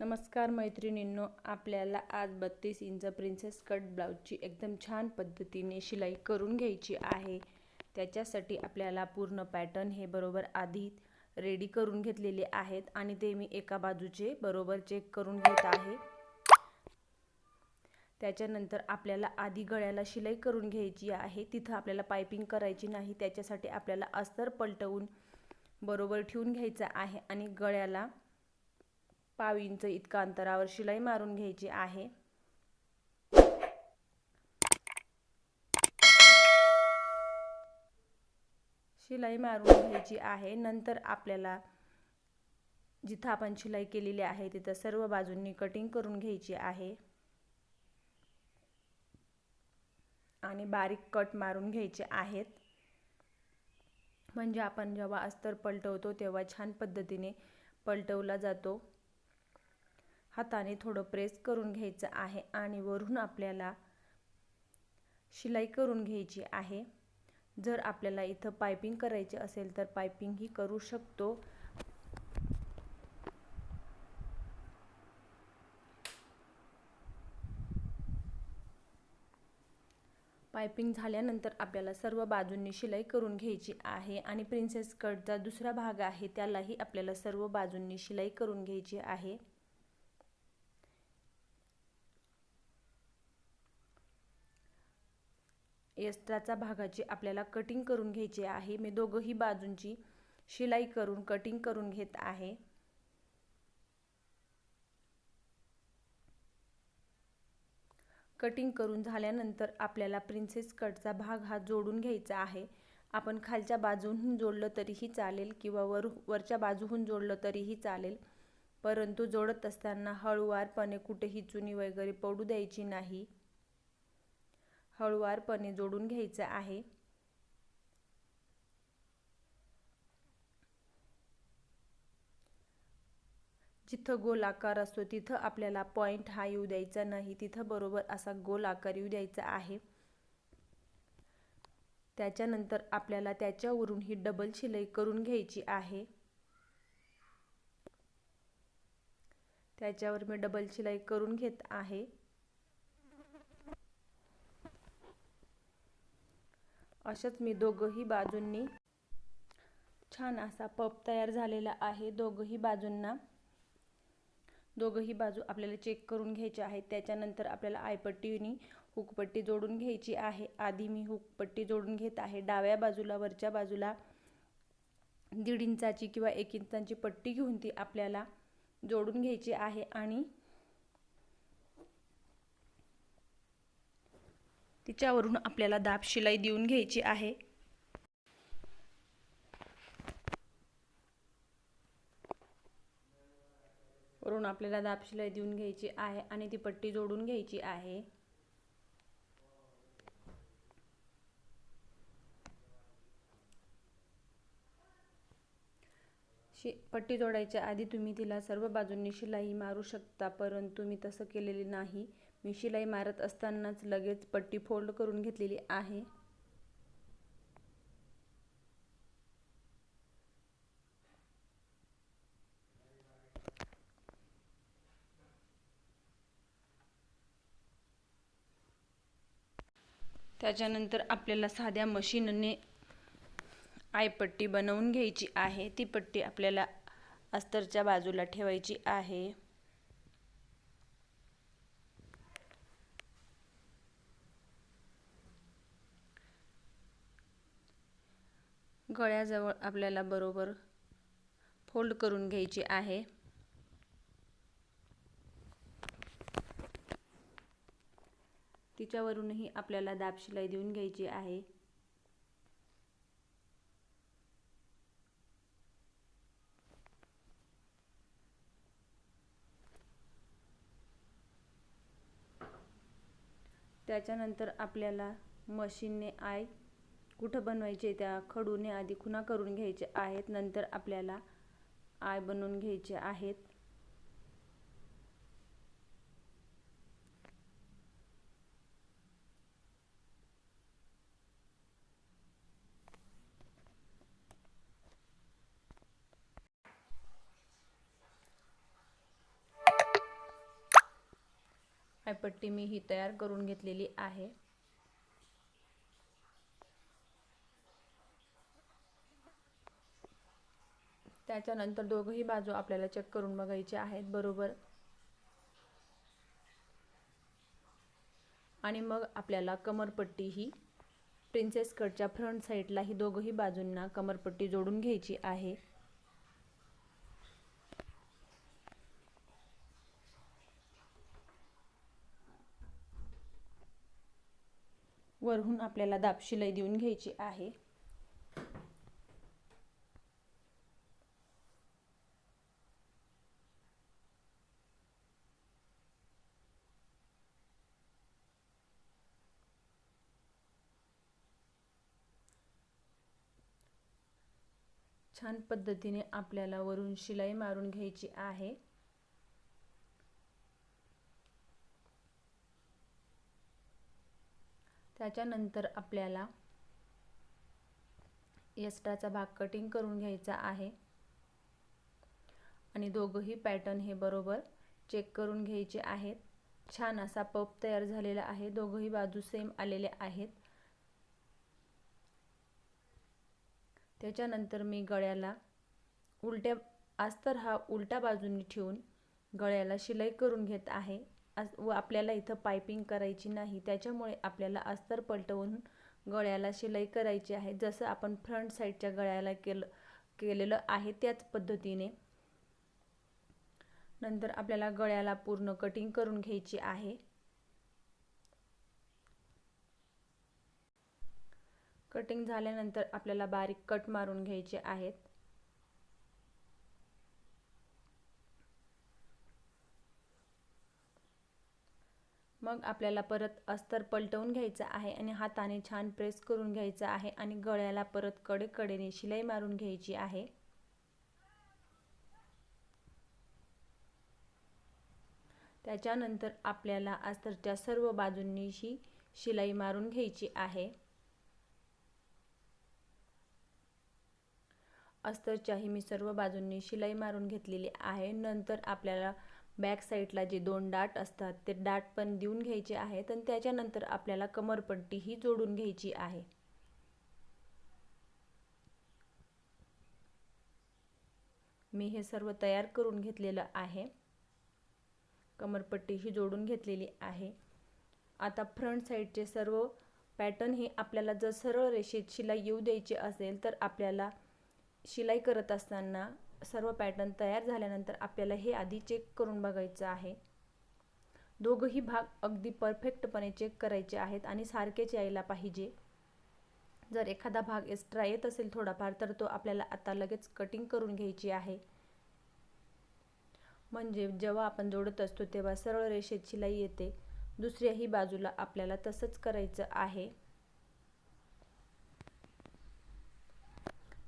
नमस्कार मैत्रिणींनो आपल्याला आज बत्तीस इंच प्रिन्सेस कट ब्लाऊजची एकदम छान पद्धतीने शिलाई करून घ्यायची आहे. त्याच्यासाठी आपल्याला पूर्ण पॅटर्न हे बरोबर आधी रेडी करून घेतलेले आहेत आणि ते मी एका बाजूचे बरोबर चेक करून घेत आहे. त्याच्यानंतर आपल्याला आधी गळ्याला शिलाई करून घ्यायची आहे. तिथं आपल्याला पायपिंग करायची नाही. त्याच्यासाठी आपल्याला अस्तर पलटवून बरोबर ठेवून घ्यायचं आहे आणि गळ्याला पाव इंच इतका अंतरावर शिलाई मारून घ्यायची आहे. शिलाई मारून घ्यायची आहे. नंतर आपल्याला जिथं आपण शिलाई केलेली आहे तिथं सर्व बाजूंनी कटिंग करून घ्यायची आहे. आणि बारीक कट मारून घ्यायचे आहेत. म्हणजे आपण जेव्हा अस्तर पलटवतो तेव्हा छान पद्धतीने पलटवला जातो. हाताने थोडं प्रेस करून घ्यायचं आहे आणि वरून आपल्याला शिलाई करून घ्यायची आहे. जर आपल्याला इथं पायपिंग करायची असेल तर पायपिंगही करू शकतो. पायपिंग झाल्यानंतर आपल्याला सर्व बाजूंनी शिलाई करून घ्यायची आहे आणि प्रिन्सेस कटचा दुसरा भाग आहे त्यालाही आपल्याला सर्व बाजूंनी शिलाई करून घ्यायची आहे. यस्त्राचा भागाची आपल्याला कटिंग करून घ्यायची आहे. मी दोघंही बाजूंची शिलाई करून कटिंग करून घेत आहे. कटिंग करून झाल्यानंतर आपल्याला प्रिन्सेस कटचा भाग हा जोडून घ्यायचा आहे. आपण खालच्या बाजूहून जोडलं तरीही चालेल किंवा वर वरच्या बाजूहून जोडलं तरीही चालेल. परंतु जोडत असताना हळूवारपणे कुठेही चुनी वगैरे पडू द्यायची नाही. हळूवारपणे जोडून घ्यायचं आहे. जिथं गोल आकार असतो तिथं आपल्याला पॉईंट हा येऊ द्यायचा नाही तिथं बरोबर असा गोल आकार येऊ द्यायचा आहे. त्याच्यानंतर आपल्याला त्याच्यावरून ही डबल शिलाई करून घ्यायची आहे. त्याच्यावर मी डबल शिलाई करून घेत आहे. अशाच मी दोघंही बाजूंनी छान असा पप तयार झालेला आहे. दोघंही बाजूंना दोघंही बाजू आपल्याला चेक करून घ्यायचे आहेत. त्याच्यानंतर आपल्याला आयपट्टीनी हुकपट्टी जोडून घ्यायची आहे. आधी मी हुकपट्टी जोडून घेत आहे. डाव्या बाजूला वरच्या बाजूला दीड इंचाची किंवा एक इंचाची पट्टी घेऊन ती आपल्याला जोडून घ्यायची आहे आणि तिच्यावरून आपल्याला दाब शिलाई देऊन घ्यायची आहे. वरून आपल्याला दाब शिलाई देऊन घ्यायची आहे आणि ती पट्टी जोडून घ्यायची आहे. शि पट्टी जोडायच्या आधी तुम्ही तिला सर्व बाजूंनी शिलाई मारू शकता परंतु मी तसं केलेली नाही. मी शिलाई मारत असतानाच लगेच पट्टी फोल्ड करून घेतलेली आहे. त्याच्यानंतर आपल्याला साध्या मशीनने आयपट्टी बनवून घ्यायची आहे. ती पट्टी आपल्याला अस्तरच्या बाजूला ठेवायची आहे. गळ्याजवळ आपल्याला बरोबर फोल्ड करून घ्यायची आहे. तिच्यावरूनही आपल्याला दाब शिलाई देऊन घ्यायची आहे. त्याच्यानंतर आपल्याला मशीनने आय कुठं बनवायचे त्या खडूने आधी खुणा करून घ्यायचे आहेत नंतर आपल्याला आय बनवून घ्यायचे आहेत. आयपट्टी मी ही तयार करून घेतलेली आहे. त्याच्यानंतर दोघंही बाजू आपल्याला चेक करून बघायचे आहेत बरोबर? आणि मग आपल्याला कमरपट्टी ही प्रिन्सेस कटच्या फ्रंट साईडला ही दोघंही बाजूंना कमरपट्टी जोडून घ्यायची आहे. वरहून आपल्याला दाब शिलाई देऊन घ्यायची आहे. छान पद्धतीने आपल्याला वरून शिलाई मारून घ्यायची आहे. त्याच्यानंतर आपल्याला यस्टाचा भाग कटिंग करून घ्यायचा आहे. आणि दोघंही पॅटर्न हे बरोबर चेक करून घ्यायचे आहेत. छान असा पप तयार झालेला आहे. दोघंही बाजू सेम आलेले आहेत. त्याच्यानंतर मी गळ्याला उलट्या अस्तर हा उलट्या बाजूनी ठेवून गळ्याला शिलाई करून घेत आहे. व आपल्याला इथं पायपिंग करायची नाही त्याच्यामुळे आपल्याला अस्तर पलटवून गळ्याला शिलाई करायची आहे. जसं आपण फ्रंट साईडच्या गळ्याला केलं केलेलं आहे त्याच पद्धतीने. नंतर आपल्याला गळ्याला पूर्ण कटिंग करून घ्यायची आहे. कटिंग झाल्यानंतर आपल्याला बारीक कट मारून घ्यायचे आहेत. मग आपल्याला परत अस्तर पलटवून घ्यायचं आहे आणि हाताने छान प्रेस करून घ्यायचं आहे आणि गळ्याला परत कडे कडेने शिलाई मारून घ्यायची आहे. त्याच्यानंतर आपल्याला अस्तरच्या सर्व बाजूंनीशी शिलाई मारून घ्यायची आहे. अस्तरच्याही मी सर्व बाजूंनी शिलाई मारून घेतलेली आहे. नंतर आपल्याला बॅक साईडला जे दोन डाट असतात ते डाट पण देऊन घ्यायचे आहेत आणि त्याच्यानंतर आपल्याला कमरपट्टी ही जोडून घ्यायची आहे. मी हे सर्व तयार करून घेतलेलं आहे. कमरपट्टी ही जोडून घेतलेली आहे. आता फ्रंट साईडचे सर्व पॅटर्न हे आपल्याला जर सरळ रेषेत शिलाई येऊ द्यायची असेल तर आपल्याला शिलाई करत असताना सर्व पॅटर्न तयार झाल्यानंतर आपल्याला हे आधी चेक करून बघायचं आहे. दोघंही भाग अगदी परफेक्टपणे चेक करायचे आहेत आणि सारखेच यायला पाहिजे. जर एखादा भाग एक्स्ट्रा येत असेल थोडाफार तर तो आपल्याला आता लगेच कटिंग करून घ्यायची आहे. म्हणजे जेव्हा आपण जोडत असतो तेव्हा सरळ रेषेत शिलाई येते. दुसऱ्याही बाजूला आपल्याला तसंच करायचं आहे.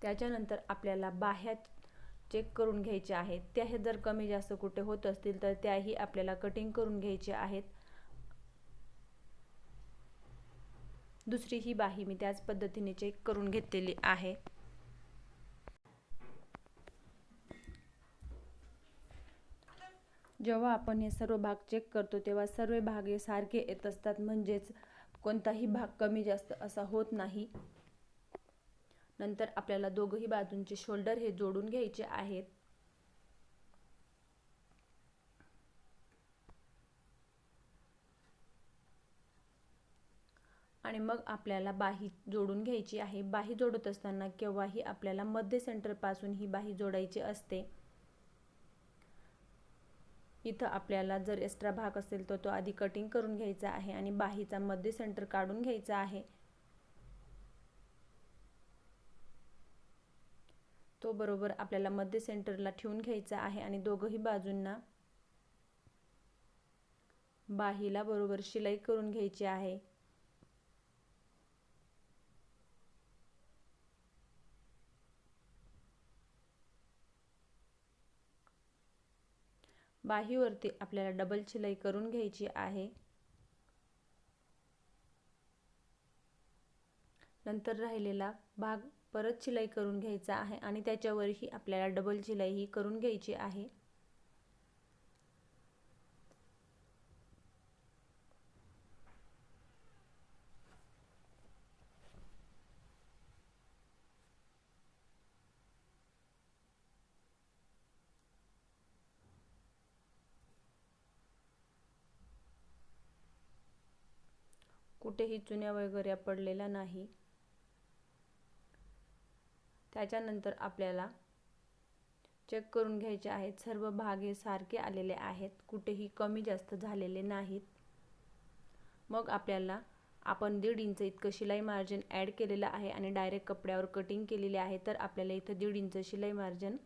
त्याच्यानंतर आपल्याला बाह्या चेक करून घ्यायचे आहेत. त्या हे जर कमी जास्त कुठे होत असतील तर त्याही आपल्याला कटिंग करून घ्यायचे आहेत. दुसरी ही बाही मी त्याच पद्धतीने चेक करून घेतलेली आहे. जेव्हा आपण हे सर्व भाग चेक करतो तेव्हा सर्व भाग हे सारखे येत असतात. म्हणजेच कोणताही भाग कमी जास्त असा होत नाही. नंतर आपल्याला दोघंही बाजूंचे शोल्डर हे जोडून घ्यायचे आहेत. आणि मग आपल्याला बाही जोडून घ्यायची आहे. बाही जोडत असताना केव्हाही आपल्याला मध्य सेंटरपासून ही बाही जोडायची असते. इथं आपल्याला जर एक्स्ट्रा भाग असेल तर तो आधी कटिंग करून घ्यायचा आहे आणि बाहीचा मध्य सेंटर काढून घ्यायचा आहे. तो बरोबर आपल्याला मध्य सेंटरला ठेवून घ्यायचा आहे आणि दोघंही बाजूंना बाहीला बरोबर शिलाई करून घ्यायची आहे. बाहीवरती आपल्याला डबल शिलाई करून घ्यायची आहे. नंतर राहिलेला भाग परत शिलाई करून घ्यायचा आहे आणि त्याच्यावरही आपल्याला डबल शिलाई ही करून घ्यायची आहे. कुठेही चुन्या वगैरे पडलेला नाही. त्याच्यानंतर आपल्याला चेक करून घ्यायचे आहेत. सर्व भाग हे सारखे आलेले आहेत. कुठेही कमी जास्त झालेले नाहीत. मग आपल्याला आपण दीड इंच इतकं शिलाई मार्जिन ॲड केलेलं आहे आणि डायरेक्ट कपड्यावर कटिंग केलेले आहे. तर आपल्याला इथं दीड इंच शिलाई मार्जिन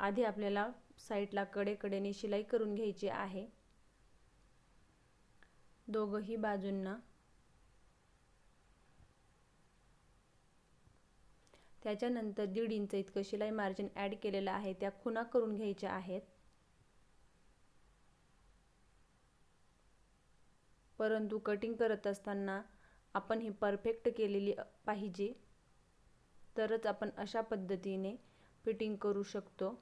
आधी आपल्याला साईडला कडेकडेने शिलाई करून घ्यायची आहे. दोघंही बाजूंना त्याच्यानंतर दीड इंच इतकं शिलाई मार्जिन ॲड केलेलं आहे. त्या खुणा करून घ्यायच्या आहेत. परंतु कटिंग करत असताना आपण ही परफेक्ट केलेली पाहिजे. तरच आपण अशा पद्धतीने फिटिंग करू शकतो.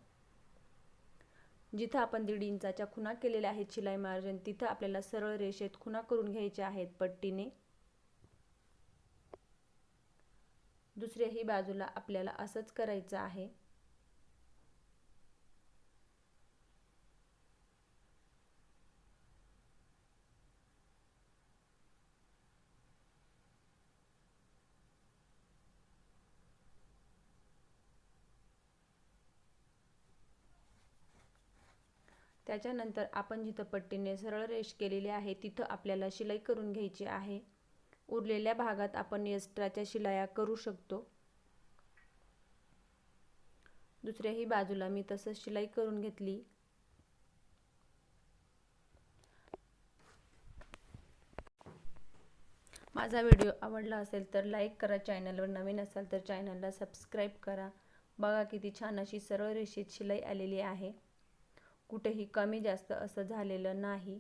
जिथं आपण दीड इंचाच्या खुणा केलेल्या आहेत शिलाई मार्जिन तिथं आपल्याला सरळ रेषेत खुणा करून घ्यायच्या आहेत पट्टीने. दुसऱ्याही बाजूला आपल्याला असंच करायचं आहे. त्याच्यानंतर आपण जिथं पट्टीने सरळ रेष केलेली आहे तिथं आपल्याला शिलाई करून घ्यायची आहे. उरलेल्या भागात आपण एक्स्ट्राच्या शिलाया करू शकतो. दुसऱ्याही बाजूला मी तसंच शिलाई करून घेतली. माझा व्हिडिओ आवडला असेल तर लाईक करा चॅनलवर नवीन असाल तर चॅनलला सबस्क्राईब करा. बघा किती छान अशी सरळ रेषेत शिलाई आलेली आहे. कुठेही कमी जास्त असं झालेलं नाही.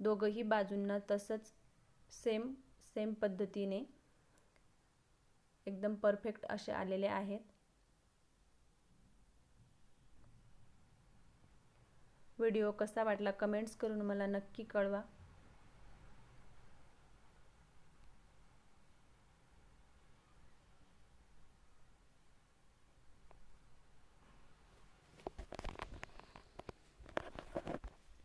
दोघंही बाजूंना तसंच सेम सेम पद्धतीने एकदम परफेक्ट असे आलेले आहेत. व्हिडिओ कसा वाटला कमेंट्स करून मला नक्की कळवा.